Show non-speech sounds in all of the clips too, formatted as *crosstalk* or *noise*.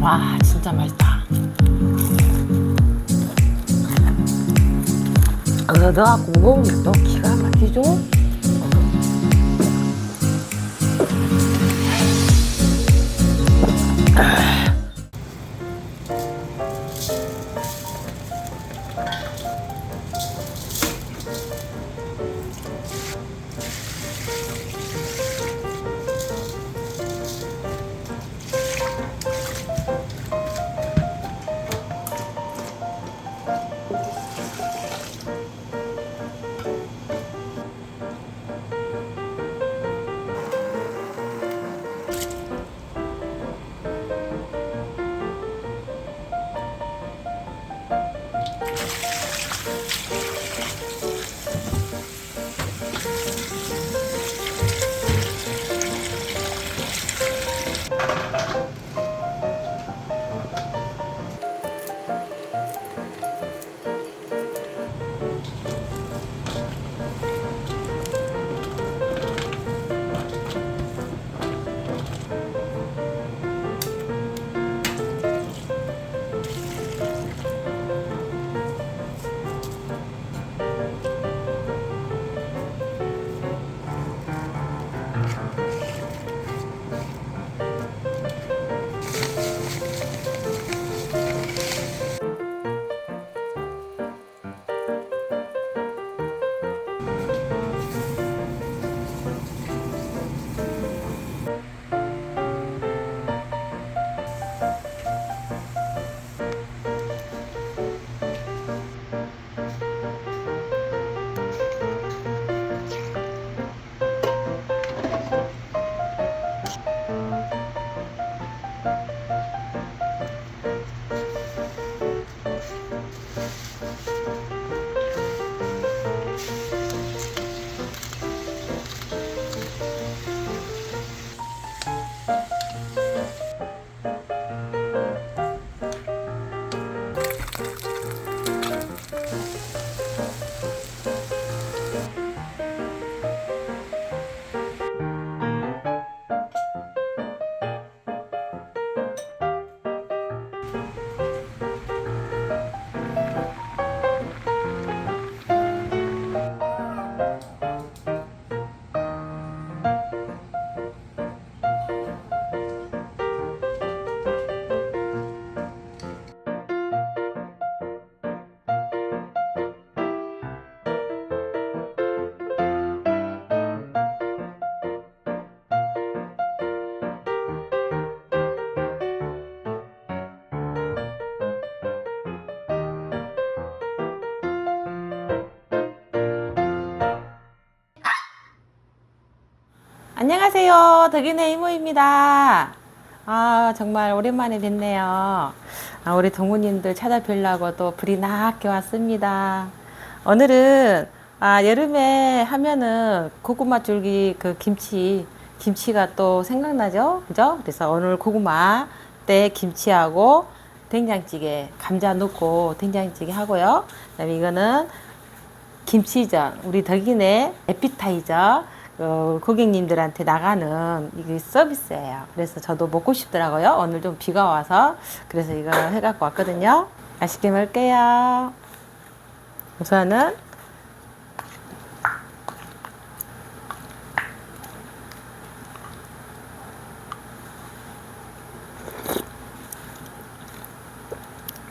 와 진짜 맛있다. 얻어갖고 먹으면 또 기가 막히죠? 안녕하세요. 덕인의 이모입니다. 아, 정말 오랜만에 뵙네요. 아, 우리 동무님들 찾아뵈려고 또 불이 나게 왔습니다. 오늘은 아, 여름에 하면은 고구마 줄기 그 김치, 김치가 또 생각나죠? 그죠? 그래서 오늘 고구마 때 김치하고 된장찌개, 감자 넣고 된장찌개 하고요. 그 다음에 이거는 김치전, 우리 덕인의 에피타이저, 어, 고객님들한테 나가는 이게 서비스예요. 그래서 저도 먹고 싶더라고요. 오늘 좀 비가 와서. 그래서 이거 해갖고 왔거든요. 맛있게 먹을게요. 우선은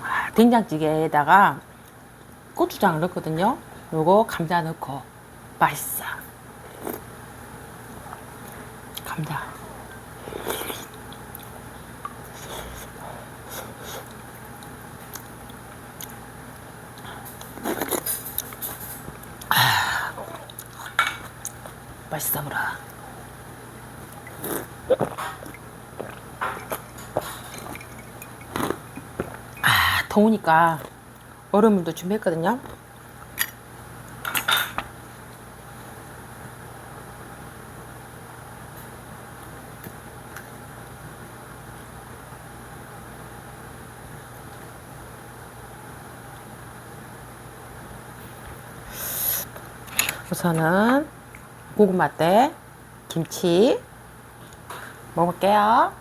아, 된장찌개에다가 고추장을 넣거든요. 요거 감자 넣고 맛있어. 감자. 아, 맛있어 보라. 아, 더우니까 얼음물도 준비했거든요. 우선은 고구마 때 김치 먹을게요.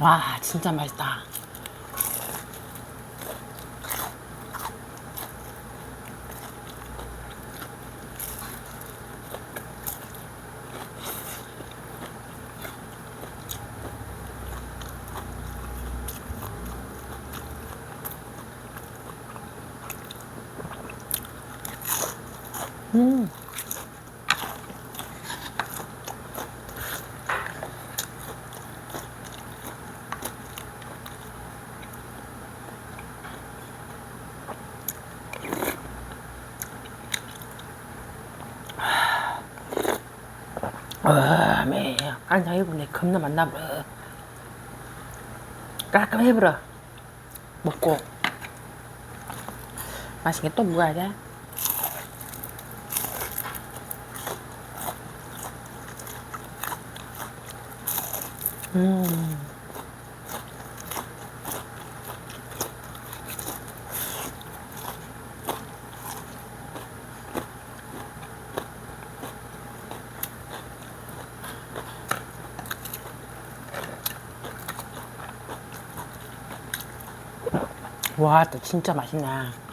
와, 진짜 맛있다. 음. 아, 매 간장 해보네 겁나 맛나버려 깔끔해버려 먹고. 맛있게 또 먹어야 돼 음. 와, 또 진짜 맛있네.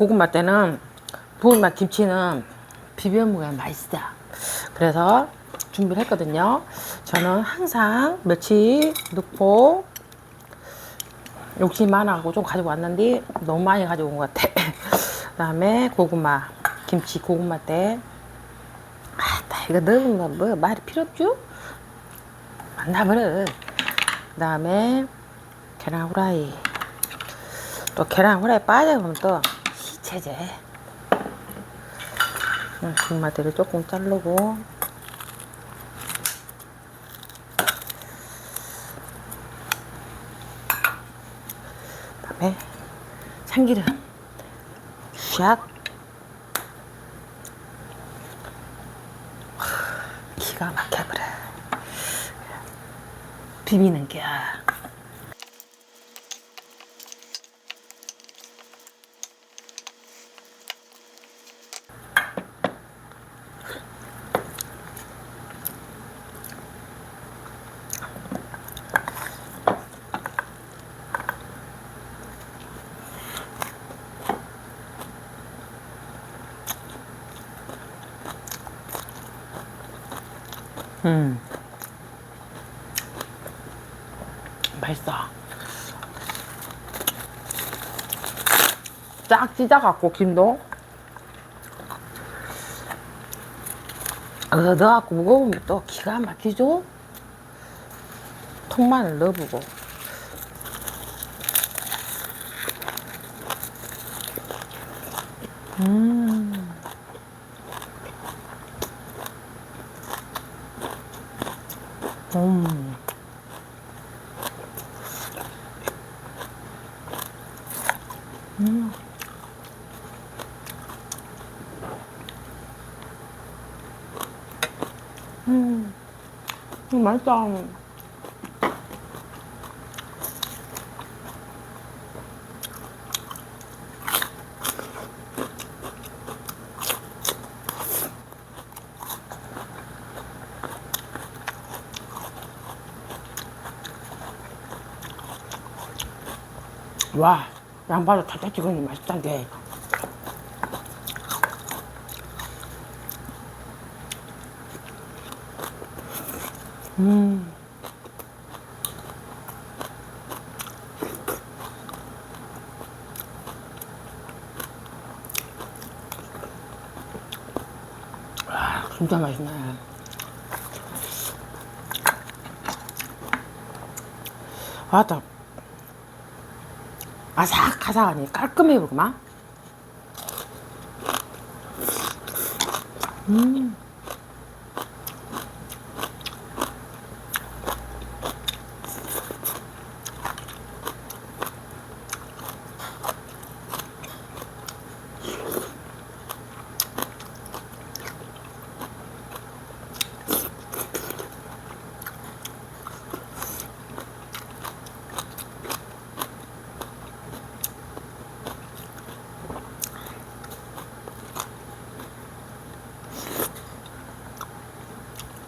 고구마 때는 고구마 김치는 비벼 먹으면 맛있어. 그래서 준비를 했거든요. 저는 항상 며칠 넣고 욕심 많아고 좀 가지고 왔는데 너무 많이 가지고 온 것 같아. *laughs* 그 다음에 고구마, 김치 고구마 때. 아, 나 이거 넣으면 뭐 말이 필요 없죠? 만나버려. 그 다음에 계란 후라이. 또 계란 후라이 빠져보면 또 응, 고구마들을 조금 자르고. 그다음에 참기름. 샥. 기가 막혀버려. 비비는 게야 쫙 찢어갖고 김도 아, 얻어갖고 먹어보면 또 기가 막히죠? 통마늘 넣어보고 음 음. 맛있다. 와, 양파도 살짝 찍으니 맛있다, 게. 음. 와, 진짜 맛있네. 아따, 아삭아삭하니 깔끔해 보구만. 음.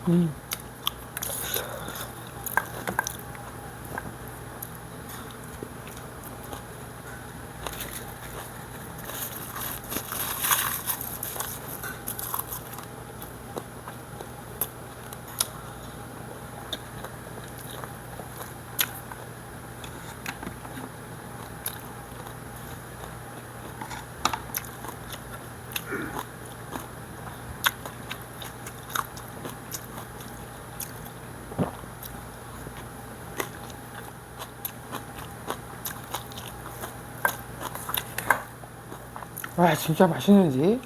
와, 진짜 맛있는지?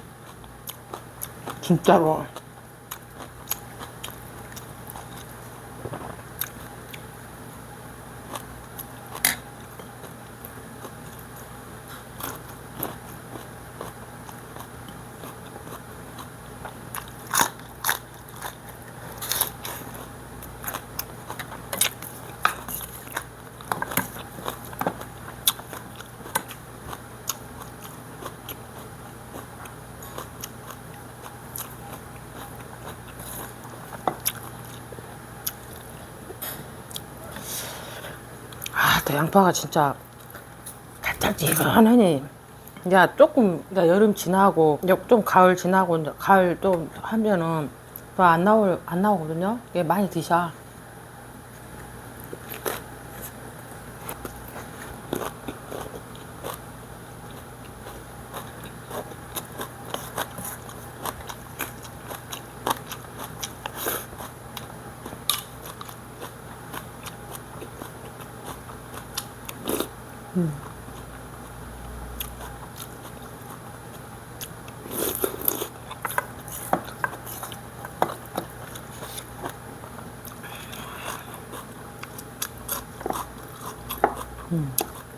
진짜로. 양파가 진짜 달짝지근하니. 이제 조금 이제 여름 지나고 이제 좀 가을 지나고 가을 좀 하면은 또 안 나올 안 나오거든요. 많이 드셔.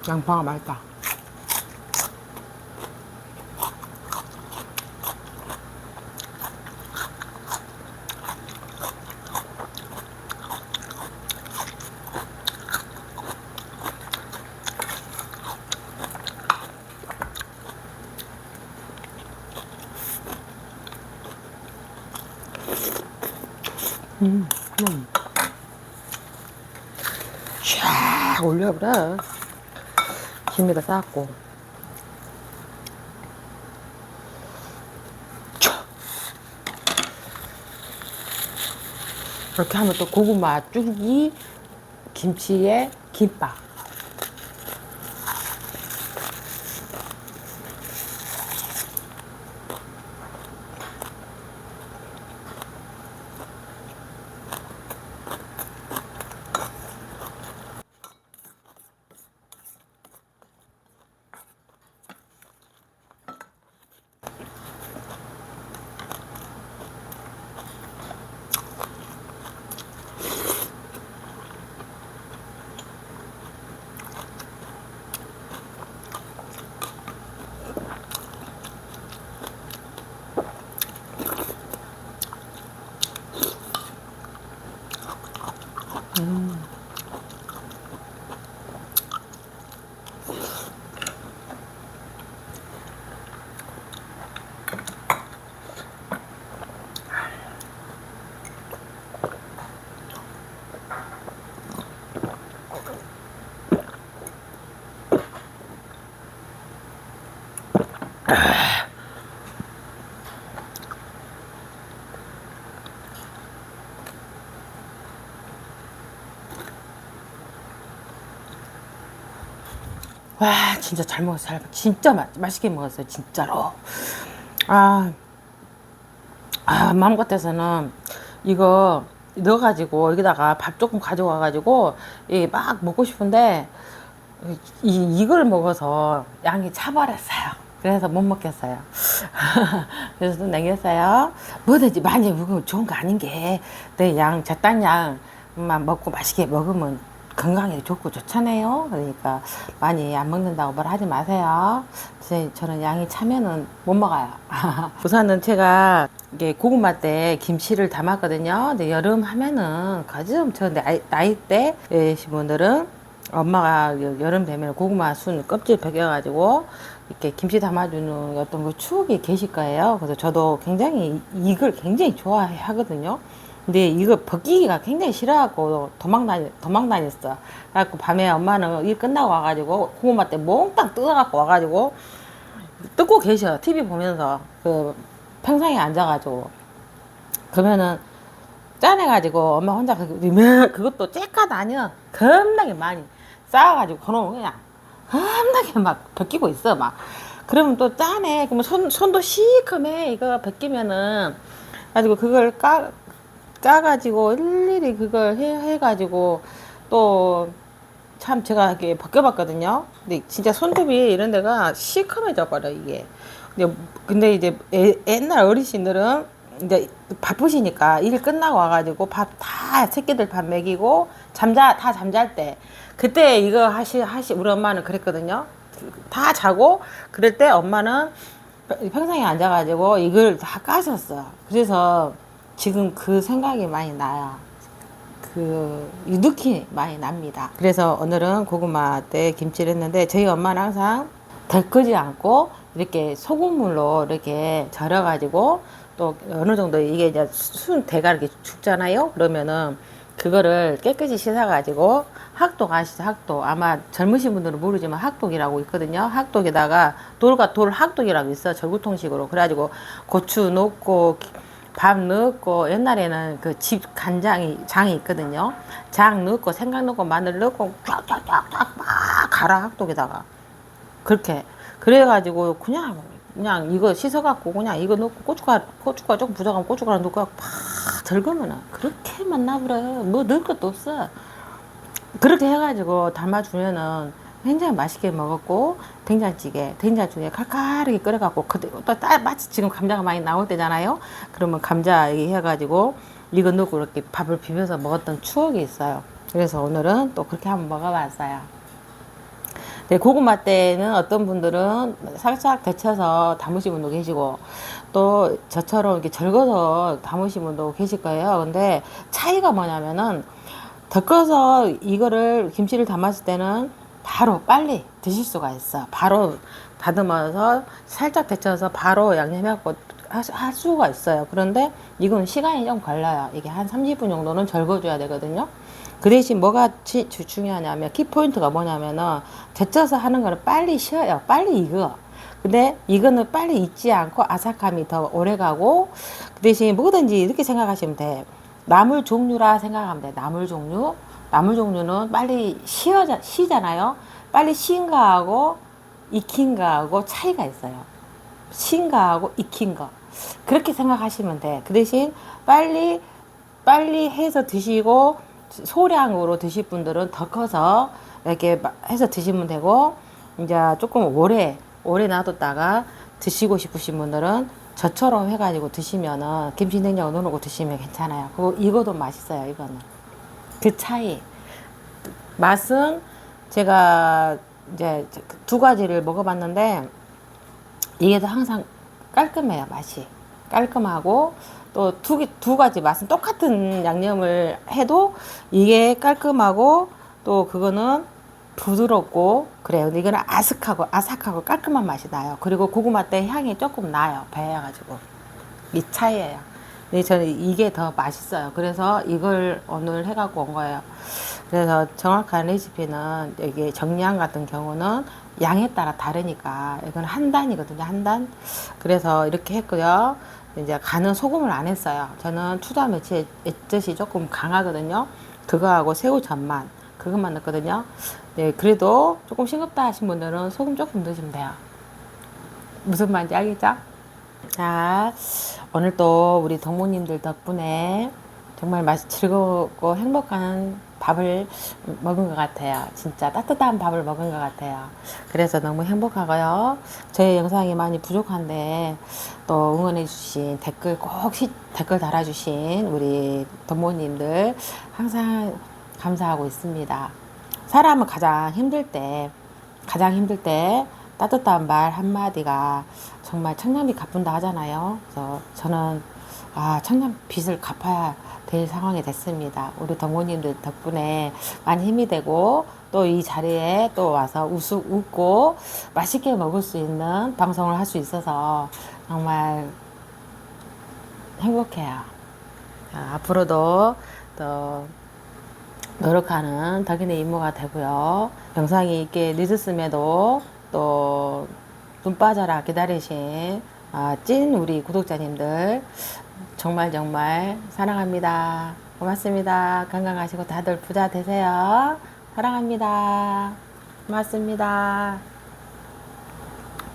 양파가 맛있다. 음, 음. 샥 올려버려. 김에다 싸고. 이렇게 하면 또 고구마 쭈기 김치에 김밥. 와 진짜 잘 먹었어요. 진짜 맛, 맛있게 먹었어요. 진짜로. 아, 아 마음 같아서는 이거 넣어가지고 여기다가 밥 조금 가져와가지고 이막 먹고 싶은데 이, 이걸 먹어서 양이 차버렸어요. 그래서 못 먹겠어요. *laughs* 그래서 좀 남겼어요. 뭐든지 많이 먹으면 좋은 거 아닌 게, 내 양, 적당 양만 먹고 맛있게 먹으면 건강에 좋고 좋잖아요. 그러니까 많이 안 먹는다고 뭘 하지 마세요. 제- 저는 양이 차면은 못 먹어요. *laughs* 우선은 제가 이게 고구마 때 김치를 담았거든요. 근데 여름 하면은 저 나이, 나이 때이신 분들은 엄마가 여- 여름 되면 고구마 순 껍질 벗겨가지고 이렇게 김치 담아주는 어떤 그 추억이 계실 거예요. 그래서 저도 굉장히 이- 이걸 굉장히 좋아하거든요. 근데 이거 벗기기가 굉장히 싫어갖고 도망 다니, 도망 다녔어. 그래갖고 밤에 엄마는 일 끝나고 와가지고 고구마 때 몽땅 뜯어갖고 와가지고 뜯고 계셔. TV 보면서. 그 평상에 앉아가지고. 그러면은 짜내가지고 엄마 혼자 그- *laughs* 그것도 째까도 아니야 겁나게 많이 쌓아가지고 그놈 그냥 겁나게 막 벗기고 있어 막. 그러면 또 짜네 그러면 손, 손도 시커매. 이거 벗기면은. 가지고 그걸 까 까가지고 일일이 그걸 해, 해가지고 또 참 제가 이렇게 벗겨봤거든요. 근데 진짜 손톱이 이런 데가 시커매져 버려 이게. 근데, 근데 이제 애- 옛날 어르신들은 이제 바쁘시니까 일 끝나고 와가지고 밥 다 새끼들 밥 먹이고 잠자 다 잠잘 때 그때 이거 하시 하시 우리 엄마는 그랬거든요. 다 자고 그럴 때 엄마는 평상에 앉아가지고 이걸 다 까셨어. 그래서 지금 그 생각이 많이 나요. 그 유득히 많이 납니다. 그래서 오늘은 고구마 때 김치를 했는데 저희 엄마는 항상 덜크지 않고 이렇게 소금물로 이렇게 절여가지고 또 어느 정도 이게 이제 순 대가 이렇게 죽잖아요. 그러면은 그거를 깨끗이 씻어가지고 학독 아시죠? 학독 아마 젊으신 분들은 모르지만 학독이라고 있거든요. 학독에다가 돌과 돌 학독이라고 있어 절구통식으로 그래가지고 고추 넣고 밥 넣고 옛날에는 그 집 간장이 장이 있거든요. 장 넣고 생강 넣고 마늘 넣고 쫙쫙쫙쫙 막 갈아 학독에다가 그렇게 그래가지고 그냥 그냥 이거 씻어갖고 그냥 이거 넣고 고춧가루 고춧가루 조금 부족하면 고춧가루 넣고 팍 덜그면은 그렇게 만 나버려요. 뭐 넣을 것도 없어. 그렇게 해가지고 담아주면은 굉장히 맛있게 먹었고 된장찌개, 된장찌개 칼칼하게 끓여갖고 그대로 또 따- 마치 지금 감자가 많이 나올 때잖아요. 그러면 감자 이 해가지고 이거 넣고 이렇게 밥을 비벼서 먹었던 추억이 있어요. 그래서 오늘은 또 그렇게 한번 먹어봤어요. 네, 고구마 때는 어떤 분들은 살짝 데쳐서 담으신 분도 계시고 또 저처럼 이렇게 절거서 담으신 분도 계실 거예요. 근데 차이가 뭐냐면은 덮어서 이거를 김치를 담았을 때는 바로 빨리 드실 수가 있어. 바로 다듬어서 살짝 데쳐서 바로 양념해갖고 하- 할 수가 있어요. 그런데 이건 시간이 좀 걸려요. 이게 한 30분 정도는 절거줘야 되거든요. 그 대신 뭐가 지- 주- 중요하냐면 키포인트가 뭐냐면은 데쳐서 하는 거는 빨리 쉬어요. 빨리 익어. 근데 이거는 빨리 익지 않고 아삭함이 더 오래 가고 그 대신 뭐든지 이렇게 생각하시면 돼. 나물 종류라 생각하면 돼. 나물 종류. 나물 종류는 빨리 쉬어 쉬잖아요. 빨리 쉰 거하고 익힌 거하고 차이가 있어요. 쉰 거하고 익힌 거. 그렇게 생각하시면 돼. 그 대신 빨리 빨리 해서 드시고 소량으로 드실 분들은 더 커서 이렇게 마- 해서 드시면 되고 이제 조금 오래 오래 놔뒀다가 드시고 싶으신 분들은 저처럼 해가지고 드시면은 김치 냉장고 넣어놓고 드시면 괜찮아요. 그리고 이거도 맛있어요. 이거는 그 차이 맛은 제가 이제 두 가지를 먹어봤는데 이게 더 항상 깔끔해요 맛이 깔끔하고 또 두 두 가지 맛은 똑같은 양념을 해도 이게 깔끔하고 또 그거는 부드럽고 그래요. 근데 이거는 아삭하고 아삭하고 깔끔한 맛이 나요. 그리고 고구마 때 향이 조금 나요. 배여가지고 이 차이예요. 근데 저는 이게 더 맛있어요. 그래서 이걸 오늘 해갖고 온 거예요. 그래서 정확한 레시피는 이게 정량 같은 경우는 양에 따라 다르니까 이건 한 단이거든요. 한 단. 그래서 이렇게 했고요. 이제 간은 소금을 안 했어요. 저는 추자 매치 액젓이 조금 강하거든요. 그거하고 새우젓만. 그 그것만 넣었거든요. 네, 그래도 조금 싱겁다 하신 분들은 소금 조금 넣으시면 돼요. 무슨 말인지 알겠죠? 자, 오늘 또 우리 동무님들 덕분에 정말 맛이 즐겁고 행복한 밥을 먹은 것 같아요. 진짜 따뜻한 밥을 먹은 것 같아요. 그래서 너무 행복하고요. 저희 영상이 많이 부족한데 또 응원해주신 댓글 꼭 시- 댓글 달아주신 우리 동무님들 항상 감사하고 있습니다. 사람은 가장 힘들 때, 가장 힘들 때 따뜻한 말 한마디가 정말 청량비 갚은다 하잖아요. 그래서 저는 아, 청량 빚을 갚아야 될 상황이 됐습니다. 우리 동무님들 덕분에 많이 힘이 되고 또 이 자리에 또 와서 우수, 웃고 맛있게 먹을 수 있는 방송을 할 수 있어서 정말 행복해요. 아, 앞으로도 또 노력하는 덕인의 이모가 되고요. 영상이 있게 늦었음에도 또 눈 빠져라 기다리신 아, 찐 우리 구독자님들 정말 정말 사랑합니다. 고맙습니다. 건강하시고 다들 부자 되세요. 사랑합니다. 고맙습니다.